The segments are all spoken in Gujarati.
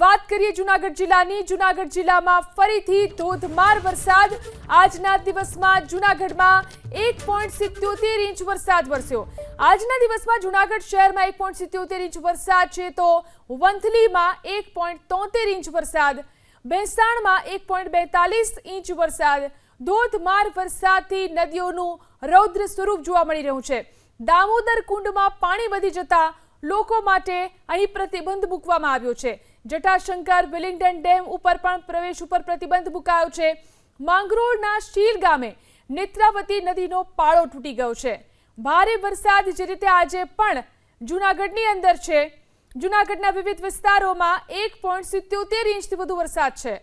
વાત કરીએ જુનાગઢ જિલ્લાની. જુનાગઢ જિલ્લામાં ફરીથી ધોધમાર વરસાદ. આજના દિવસમાં જુનાગઢમાં એક પોઈન્ટ સિત્યોતેર ઇંચ વરસાદ વરસ્યો. આજના દિવસમાં જુનાગઢ શહેરમાં એક પોઈન્ટ સિત્યોતેર ઇંચ વરસાદ છે તો વંથલીમાં એક પોઈન્ટ તોતેર ઇંચ વરસાદ. ભેંસાણમાં એક પોઈન્ટ બેતાલીસ ઇંચ વરસાદ. ધોધમાર વરસાદથી નદીઓનું રૌદ્ર સ્વરૂપ જોવા મળી રહ્યું છે. દામોદર કુંડમાં પાણી વધી જતા લોકો માટે અહીં પ્રતિબંધ મૂકવામાં આવ્યો છે. જટાશંકર વિલિંગ્ટન ડેમ ઉપર પણ પ્રવેશ ઉપર પ્રતિબંધ મુકાયો છે. માંગરોળના શીલ ગામે નેત્રાવતી નદીનો પાળો તૂટી ગયો છે. ભારે વરસાદ જે રીતે આજે પણ જૂનાગઢની અંદર છે. જૂનાગઢના વિવિધ વિસ્તારોમાં એક પોઈન્ટ સિત્યોતેર ઇંચથી વધુ વરસાદ છે.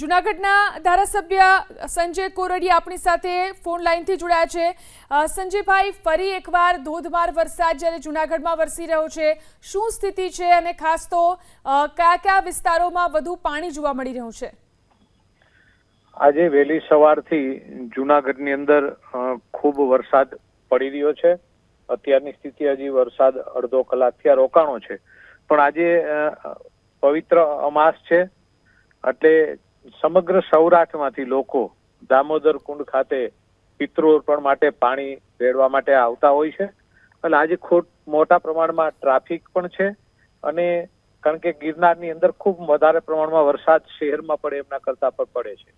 જુનાગઢના ધારાસભ્ય સંજય કોરડી આપણી સાથે ફોન લાઈનથી જોડાયા છે. સંજયભાઈ, ફરી એકવાર ધોધમાર વરસાદ જ્યારે જુનાગઢમાં વરસી રહ્યો છે, શું સ્થિતિ છે અને ખાસ તો કયા કયા વિસ્તારોમાં વધુ પાણી જોવા મળી રહ્યું છે? આજે વહેલી સવારથી જુનાગઢની અંદર ખૂબ વરસાદ પડી રહ્યો છે. અત્યારની સ્થિતિ હજી વરસાદ અડધો કલાકથી આ રોકાણો છે. પણ આજે પવિત્ર અમાસ છે. એટલે સમગ્ર સૌરાષ્ટ્રમાંથી લોકો દામોદર કુંડ ખાતે પિતૃઅર્પણ માટે પાણી રેડવા માટે આવતા હોય છે. એટલે આજે ખૂબ મોટા પ્રમાણમાં ટ્રાફિક પણ છે અને કારણ કે ગિરનારની અંદર ખૂબ વધારે પ્રમાણમાં વરસાદ શહેરમાં પડે એમના કરતા પણ પડે છે.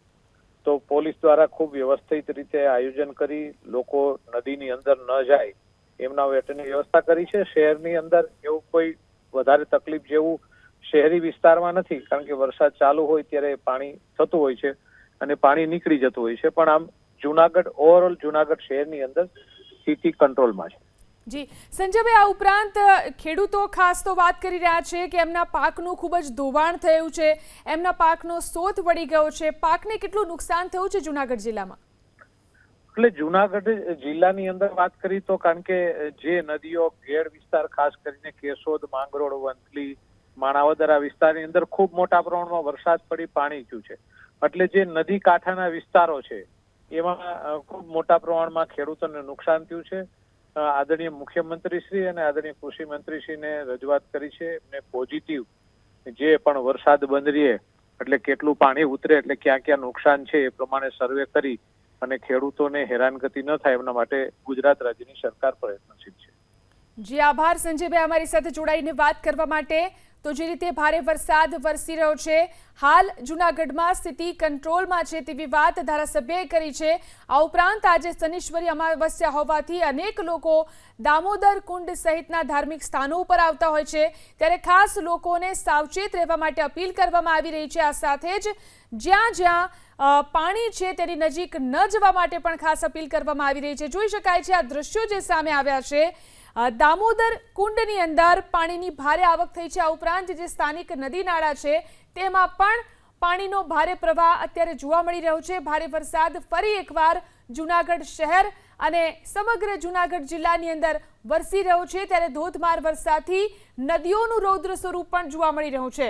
તો પોલીસ દ્વારા ખૂબ વ્યવસ્થિત રીતે આયોજન કરી લોકો નદીની અંદર ન જાય એમના વેટની વ્યવસ્થા કરી છે. શહેરની અંદર એવું કોઈ વધારે તકલીફ જેવું શહેરી વિસ્તારમાં નથી કારણ કે વરસાદ ચાલુ હોય ત્યારે પાણી થતું હોય છે અને પાણી નીકળી જતું હોય છે. પણ આમ જુનાગઢ ઓવરઓલ જુનાગઢ શહેરની અંદર સ્થિતિ કંટ્રોલમાં છે. જી સંજયભાઈ આ ઉપરાંત ખેડૂતો ખાસ તો વાત કરી રહ્યા છે કે એમના પાકનું ખૂબ જ ધોવાણ થયું છે એમના પાકનો સોથ વળી ગયો છે. પાકને કેટલું નુકસાન થયું છે જુનાગઢ જિલ્લામાં? એટલે જુનાગઢ જિલ્લાની અંદર વાત કરી તો કારણ કે જે નદીઓ ઘેડ વિસ્તાર ખાસ કરીને કેશોદ માંગરોળ વંથલી માણાવદર આ વિસ્તારની અંદર ખૂબ મોટા પ્રમાણમાં વરસાદ પડી પાણી થયું છે. એટલે જે નદી કાંઠાના વિસ્તારો છે, એમાં ખૂબ મોટા પ્રમાણમાં ખેડૂતોને નુકસાન થયું છે. આદરણીય મુખ્યમંત્રી શ્રી અને આદરણીય કૃષિ મંત્રીશ્રીને રજૂઆત કરી છે. એમને પોઝિટિવ જે પણ વરસાદ બંધરીએ એટલે કેટલું પાણી ઉતરે, એટલે ક્યાં ક્યાં નુકસાન છે, એ પ્રમાણે સર્વે કરી અને ખેડૂતોને હેરાનગતિ ન થાય, એમના માટે ગુજરાત રાજ્યની સરકાર પ્રયત્નશીલ છે. જી, આભાર સંજયભાઈ અમારી સાથે જોડાઈને વાત કરવા માટે. તો જે રીતે ભારે વરસાદ વરસી રહ્યો છે, હાલ જૂનાગઢમાં સ્થિતિ કંટ્રોલમાં છે તેવી વાત ધારાસભ્યએ કરી છે. આ ઉપરાંત આજે શનિશ્વરી અમાવસ્યા હોવાથી અનેક લોકો દામોદર કુંડ સહિતના ધાર્મિક સ્થાનો ઉપર આવતા હોય છે. ત્યારે ખાસ લોકોને સાવચેત રહેવા માટે અપીલ કરવામાં આવી રહી છે. આ સાથે જ જ્યાં જ્યાં પાણી છે તેની નજીક ન જવા માટે પણ ખાસ અપીલ કરવામાં આવી રહી છે. જોઈ શકાય છે આ દ્રશ્યો જે સામે આવ્યા છે દામોદર કુંડની અંદર પાણીની ભારે આવક થઈ છે. આ ઉપરાંત જે સ્થાનિક નદી નાળા છે, તેમાં પણ પાણીનો ભારે પ્રવાહ અત્યારે જોવા મળી રહ્યો છે. ભારે વરસાદ ફરી એકવાર જૂનાગઢ શહેર અને સમગ્ર જૂનાગઢ જિલ્લાની અંદર વરસી રહ્યો છે. ત્યારે ધોધમાર વરસાદથી નદીઓનું રૌદ્ર સ્વરૂપ પણ જોવા મળી રહ્યું છે.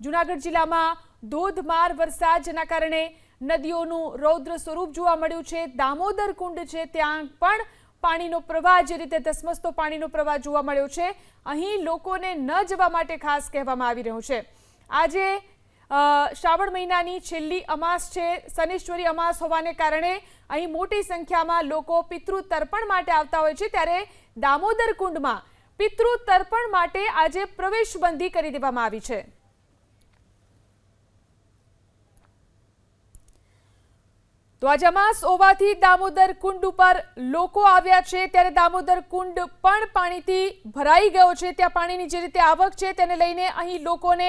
જૂનાગઢ જિલ્લામાં ધોધમાર વરસાદ, જેના કારણે નદીઓનું રૌદ્ર સ્વરૂપ જોવા મળ્યું છે. દામોદર કુંડ છે, ત્યાં પણ પાણીનો પ્રવાહ જે રીતે ધસમસતો પાણીનો પ્રવાહ જોવા મળ્યો છે, અહીં લોકોને ન જવા માટે ખાસ કહેવામાં આવી રહ્યું છે. આજે શ્રાવણ મહિનાની છેલ્લી અમાસ છે શનિશ્વરી અમાસ હોવાને કારણે અહીં મોટી સંખ્યામાં લોકો પિતૃ તર્પણ માટે આવતા હોય છે. ત્યારે દામોદર કુંડમાં પિતૃ તર્પણ માટે આજે પ્રવેશબંધી કરી દેવામાં આવી છે. તો આજે અમાસ હોવાથી દામોદર કુંડ ઉપર લોકો આવ્યા છે. ત્યારે દામોદર કુંડ પણ પાણીથી ભરાઈ ગયો છે. ત્યાં પાણીની જે રીતે આવક છે તેને લઈને અહીં લોકોને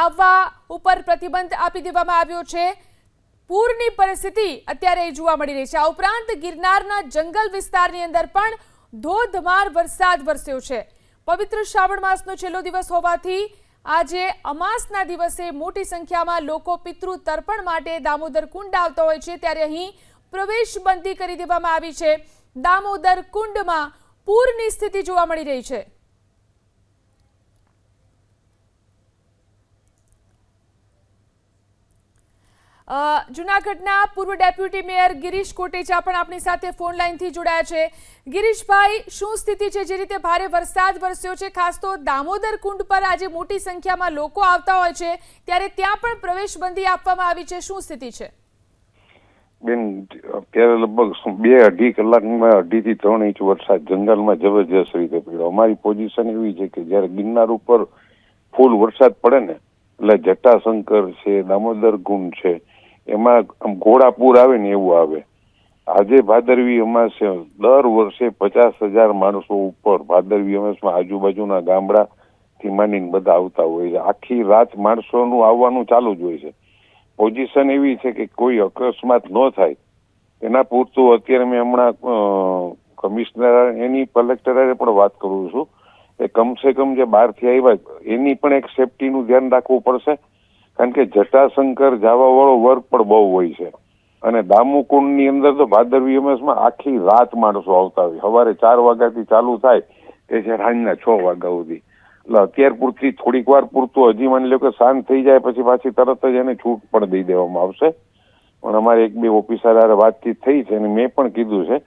આવવા ઉપર પ્રતિબંધ આપી દેવામાં આવ્યો છે. પૂરની પરિસ્થિતિ અત્યારે જોવા મળી રહી છે. આ ઉપરાંત ગિરનારના જંગલ વિસ્તારની અંદર પણ ધોધમાર વરસાદ વરસ્યો છે. પવિત્ર શ્રાવણ માસનો છેલ્લો દિવસ હોવાથી આજે અમાસના દિવસે મોટી સંખ્યામાં લોકો પિતૃ તર્પણ માટે દામોદર કુંડ આવતા હોય છે, ત્યારે અહીં પ્રવેશબંધી કરી દેવામાં આવી છે. દામોદર કુંડમાં પૂરની સ્થિતિ જોવા મળી રહી છે. જૂનાગઢના પૂર્વ ડેપ્યુટી મેયર ગિરીશ કોટેચા પણ આપણી સાથે ફોન લાઈનથી જોડાયા છે. ગિરીશભાઈ, શું સ્થિતિ છે? જે રીતે ભારે વરસાદ વરસ્યો છે, ખાસ તો દામોદર કુંડ પર આજે મોટી સંખ્યામાં લોકો આવતા હોય છે, ત્યારે ત્યાં પણ પ્રવેશબંધી આપવામાં આવી છે. શું સ્થિતિ છે? બેન, અત્યારે લગભગ બે અઢી કલાકમાં અઢીથી ત્રણ ઇંચ વરસાદ જંગલમાં જબરજસ્ત રીતે પડ્યો. અમારી પોઝિશન એવી છે કે જ્યારે ગિરનાર ઉપર ફૂલ વરસાદ પડે ને, એટલે જટાશંકર છે, દામોદર કુંડ છે એમાં આમ ઘોડાપૂર આવે ને એવું આવે. આજે ભાદરવી અમાસ દર વર્ષે પચાસ હજાર માણસો ઉપર ભાદરવી અમાસમાં આજુબાજુના ગામડા થી માંડીને બધા આવતા હોય છે. આખી રાત માણસોનું આવવાનું ચાલુ જ હોય છે. પોઝિશન એવી છે કે કોઈ અકસ્માત ન થાય. એના પૂરતું અત્યારે મેં હમણાં કમિશનર એની કલેક્ટરે પણ વાત કરું છું કે કમસે કમ જે બહારથી આવ્યા, એની પણ એક સેફટીનું ધ્યાન રાખવું પડશે. કારણ કે જટાશંકર જાવાવાળો વર્ગ પણ બહુ હોય છે. અને દામુકુંડની અંદર તો ભાદરવી એમએસમાં આખી રાત માણસો આવતા હોય. સવારે ચાર વાગ્યાથી ચાલુ થાય તે છે સાંજના છ વાગ્યા સુધી. એટલે અત્યાર પૂરતી થોડીક વાર પૂરતું હજી માની લો કે શાંત થઈ જાય, પછી પાછી તરત જ એને છૂટ પણ દઈ દેવામાં આવશે. પણ અમારે એક બે ઓફિસર વાતચીત થઈ છે અને મેં પણ કીધું છે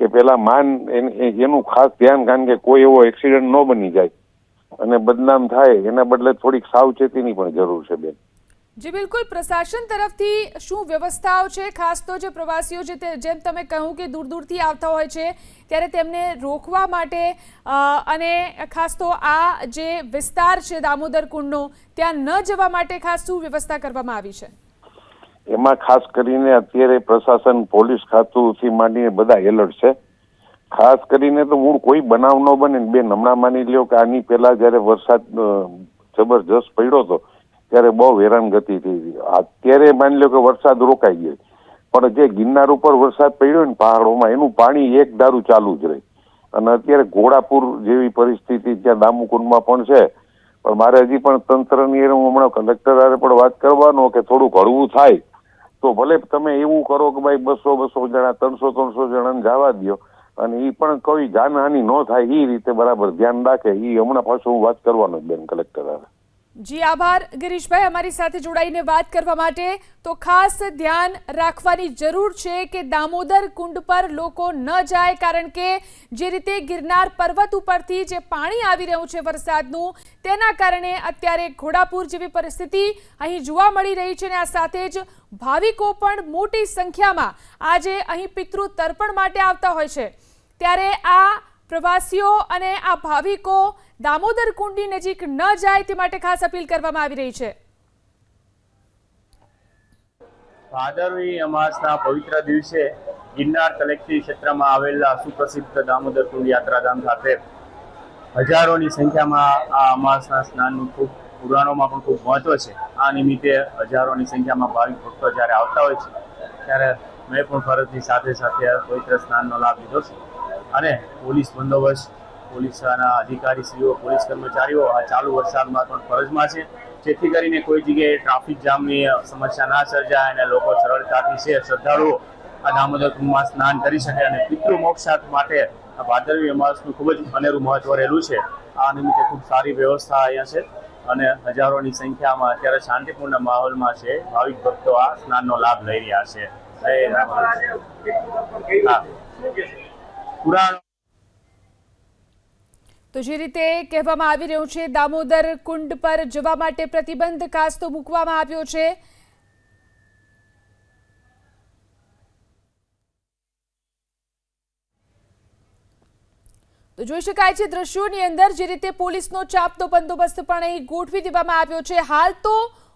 કે પેલા માન એનું ખાસ ધ્યાન, કારણ કે કોઈ એવો એક્સિડન્ટ ન બની જાય. અને બદનામ થાય, એના બદલે થોડીક સાવચેતીની પણ જરૂર છે બેન. જી, બિલકુલ. પ્રશાસન તરફથી શું વ્યવસ્થાઓ છે? ખાસ તો જે પ્રવાસીઓ તે, જેમ તમે કહ્યું કે દૂર દૂરથી આવતા હોય છે, ત્યારે તેમને રોકવા માટે અને ખાસ તો આ જે વિસ્તાર છે દામોદર કુંડનો, ત્યાં ન જવા માટે ખાસ શું વ્યવસ્થા કરવામાં આવી છે? એમાં ખાસ કરીને અત્યારે પ્રશાસન પોલીસ ખાતુંથી માંડીને બધા એલર્ટ છે. ખાસ કરીને તો મૂળ કોઈ બનાવ ન બને બે હમણાં માની લ્યો કે આની પહેલા જ્યારે વરસાદ જબરજસ્ત પડ્યો હતો ત્યારે બહુ હેરાનગતિ થઈ હતી અત્યારે માની લ્યો કે વરસાદ રોકાઈ ગયો પણ જે ગિરનાર ઉપર વરસાદ પડ્યો ને પહાડોમાં, એનું પાણી એક દારૂ ચાલુ જ રહે. અને અત્યારે ઘોડાપુર જેવી પરિસ્થિતિ ત્યાં દામુકુંડમાં પણ છે. પણ મારે હજી પણ તંત્રની હું હમણાં કલેક્ટર હારે પણ વાત કરવાનો કે થોડુંક હળવું થાય. તો ભલે તમે એવું કરો કે ભાઈ બસો બસો જણા, ત્રણસો ત્રણસો જણાને જવા દ્યો. અને એ પણ કોઈ જાનહાની ન થાય એ રીતે બરાબર ધ્યાન રાખે. એ હમણાં પાછું હું વાત કરવાનો જ બેન કલેક્ટર. હારે જી, આભાર, ગિરીશભાઈ. અમારી સાથે જોડાઈને વાત કરવા માટે તો ખાસ ધ્યાન રાખવાની જરૂર છે કે દામોદર કુંડ પર લોકો ન જાય, કારણ કે જે રીતે ગિરનાર પર્વત ઉપરથી જે પાણી આવી રહ્યું છે વરસાદનું, તેના કારણે અત્યારે ઘોડાપુર જેવી પરિસ્થિતિ અહીં જોવા મળી રહી છે અને આ સાથે જ ભાવિકો પણ મોટી સંખ્યામાં આજે અહીં પિતૃ તર્પણ માટે આવતા હોય છે. ત્યારે આ પ્રવાસીઓ અને આ ભાવિકો દામોદર કુંડની નજીક ન જાય તે માટે ખાસ અપીલ કરવામાં આવી રહી છે. ભાદરવી અમાસના પવિત્ર દિવસે ગિરનાર કલેક્ટરી ક્ષેત્રમાં આવેલા સુપ્રસિદ્ધ દામોદર કુંડ યાત્રાધામ ખાતે હજારોની સંખ્યામાં આ અમાસના સ્નાનનું ખૂબ, પુરાણોમાં પણ ખૂબ મહત્વ છે. આ નિમિત્તે હજારોની સંખ્યામાં ભાવિક ભક્તો જ્યારે આવતા હોય છે, ત્યારે મેં પણ ફરજની સાથે સાથે પવિત્ર સ્નાનનો લાભ લીધો છે. અને પોલીસ બંદોબસ્ત પોલીસના અધિકારીશ્રીઓ, પોલીસ કર્મચારીઓ આ ચાલુ વરસાદમાં પણ ફરજમાં છે. જેથી કરીને કોઈ જગ્યાએ ટ્રાફિક જામની સમસ્યા ના સર્જાય અને લોકો સરળતાથી છે, શ્રદ્ધાળુઓ આ દામોદર કુંભમાં સ્નાન કરી શકે અને પિતૃ મોક્ષાર્થ માટે આ ભાદરવી અમાસનું ખૂબ જ અનેરું મહત્વ રહેલું છે. આ નિમિત્તે ખૂબ સારી વ્યવસ્થા અહીંયા છે અને હજારોની સંખ્યામાં અત્યારે શાંતિપૂર્ણ માહોલમાં છે. ભાવિક ભક્તો આ સ્નાનનો લાભ લઈ રહ્યા છે. પુરાણ તો જે રીતે કહેવામાં આવી રહ્યું છે, દામોદર કુંડ પર જવા માટે પ્રતિબંધ ખાસ તો મૂકવામાં આવ્યો છે. તો જોઈ શકાય છે, દ્રશ્યોની અંદર જે રીતે પોલીસનો ચાપતો બંદોબસ્ત પણ અહીં ગોઠવી દેવામાં આવ્યો છે. હાલ તો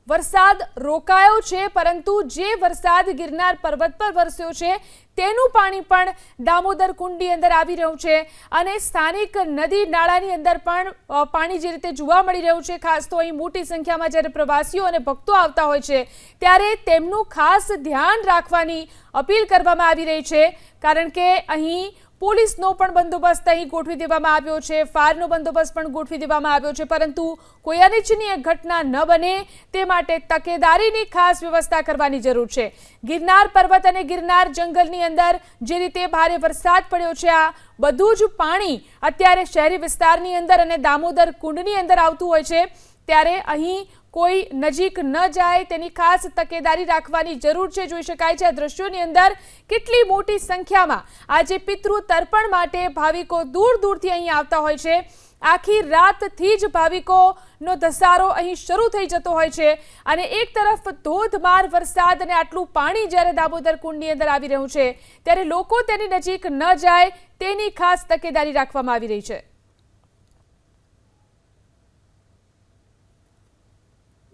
વરસાદ રોકાયો છે, પરંતુ જે વરસાદ ગિરનાર પર્વત પર વરસ્યો છે તેનું પાણી પણ દામોદર કુંડની અંદર આવી રહ્યું છે અને સ્થાનિક નદી નાળાની અંદર પણ પાણી જે રીતે જોવા મળી રહ્યું છે, ખાસ તો અહીં મોટી સંખ્યામાં જ્યારે પ્રવાસીઓ અને ભક્તો આવતા હોય છે, ત્યારે તેમનું ખાસ ધ્યાન રાખવાની અપીલ કરવામાં આવી રહી છે, કારણ કે અહીં પોલીસનો પણ બંદોબસ્ત અહીં ગોઠવી દેવામાં આવ્યો છે. ફાયરનો બંદોબસ્ત પણ ગોઠવી દેવામાં આવ્યો છે. પરંતુ કોઈ અનિચ્છનીય ઘટના ન બને તે માટે તકેદારીની ખાસ વ્યવસ્થા કરવાની જરૂર છે. ગિરનાર પર્વત અને ગિરનાર જંગલની અંદર જે રીતે ભારે વરસાદ પડ્યો છે, આ બધું જ પાણી અત્યારે શહેરી વિસ્તારની અંદર અને દામોદર કુંડની અંદર આવતું હોય છે. ત્યારે અહીં કોઈ નજીક ન જાય તેની ખાસ તકેદારી રાખવાની જરૂર છે, જોઈ શકાય છે. આ દ્રશ્યોની અંદર કેટલી મોટી સંખ્યામાં આજે પિતૃ તર્પણ માટે ભાવિકો દૂર દૂરથી અહીં આવતા હોય છે. આખી રાતથી જ ભાવિકોનો ધસારો અહીં શરૂ થઈ જતો હોય છે અને એક તરફ ધોધમાર વરસાદ અને આટલું પાણી જ્યારે દામોદર કુંડની અંદર આવી રહ્યું છે, ત્યારે લોકો તેની નજીક ન જાય તેની ખાસ તકેદારી રાખવામાં આવી રહી છે.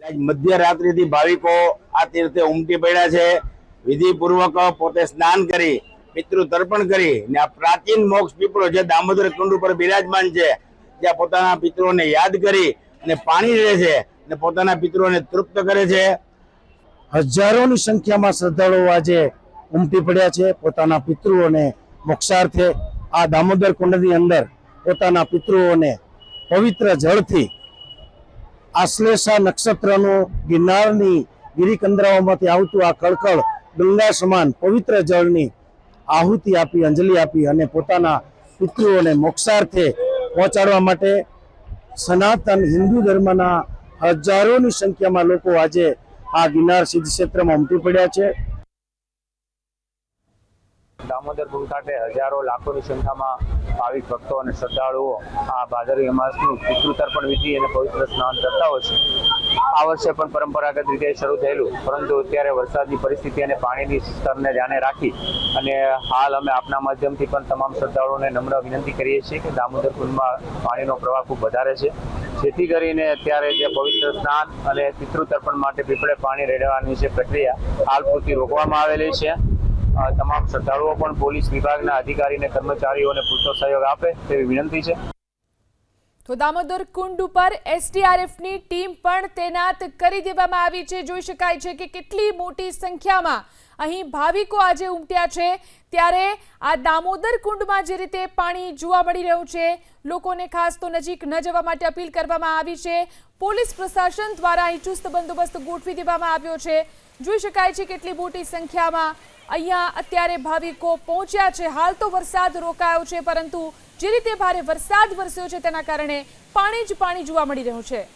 મધ્યરાત્રિથી ભાવિકો આ તીર્થે ઉમટી પડ્યા છે. વિધિપૂર્વક પોતે સ્નાન કરી, પિતૃ તર્પણ કરી ને આ પ્રાચીન મોક્ષ પીપળો જે દામોદર કુંડ ઉપર બિરાજમાન છે જ્યાં પોતાના પિતૃઓને યાદ કરી અને પાણી લે છે અને પોતાના પિતૃઓને તૃપ્ત કરે છે. હજારોની સંખ્યામાં શ્રદ્ધાળુઓ આજે ઉમટી પડ્યા છે. પોતાના પિતૃઓને મોક્ષાર્થે આ દામોદર કુંડની અંદર પોતાના પિતૃઓને પવિત્ર જળથી આશ્લેષા નક્ષત્રનું ગિરનારની ગિરિકંદરાઓમાંથી આવતું આ કળકળ ગંગા સમાન પવિત્ર જળની આહુતિ આપી, અંજલિ આપી અને પોતાના પિતૃઓને મોક્ષાર્થે પહોંચાડવા માટે સનાતન હિન્દુ ધર્મના હજારોની સંખ્યામાં લોકો આજે આ ગિરનાર સિદ્ધ ક્ષેત્રમાં ઉમટી પડ્યા છે. દામોદર કુંડ ખાતે હજારો લાખોની સંખ્યામાં ભાવિક ભક્તો અને શ્રદ્ધાળુઓ આ ભાદરવી અમાસનું પિતૃતર્પણ વિધિ અને પવિત્ર સ્નાન કરતા હોય છે. આ વર્ષે પણ પરંપરાગત રીતે શરૂ થયેલું, પરંતુ અત્યારે વરસાદની પરિસ્થિતિ અને પાણીની સ્તરને ધ્યાને રાખી અને હાલ અમે આપના માધ્યમથી પણ તમામ શ્રદ્ધાળુઓને નમ્ર વિનંતી કરીએ છીએ કે દામોદર કુંડમાં પાણીનો પ્રવાહ ખૂબ વધારે છે. જેથી કરીને અત્યારે જે પવિત્ર સ્નાન અને પિતૃતર્પણ માટે પીપળે પાણી રેડવાની જે પ્રક્રિયા હાલ પૂરતી રોકવામાં આવેલી છે. તમામ શ્રદ્ધાળુઓ પણ પોલીસ વિભાગના અધિકારી અને કર્મચારીઓને પૂરતો સહયોગ આપે તેવી વિનંતી છે. તો દામોદર કુંડ ઉપર એસટીઆરએફની ટીમ પણ તૈનાત કરી દેવામાં આવી છે. જોઈ શકાય છે કે કેટલી મોટી સંખ્યામાં અહીં ભાવિકો આજે ઉમટ્યા છે. ત્યારે આ દામોદર કુંડમાં જે રીતે પાણી જોવા મળી રહ્યું છે, લોકોને ખાસ તો નજીક ન જવા માટે અપીલ કરવામાં આવી છે. પોલીસ પ્રશાસન દ્વારા અહીં ચુસ્ત બંદોબસ્ત ગોઠવી દેવામાં આવ્યો છે. જોઈ શકાય છે કેટલી મોટી સંખ્યામાં અહીંયા અત્યારે ભાવિકો પહોંચ્યા છે. હાલ તો વરસાદ રોકાયો છે, પરંતુ જે રીતે ભારે વરસાદ વરસ્યો છે તેના કારણે પાણી જ પાણી જોવા મળી રહ્યું છે.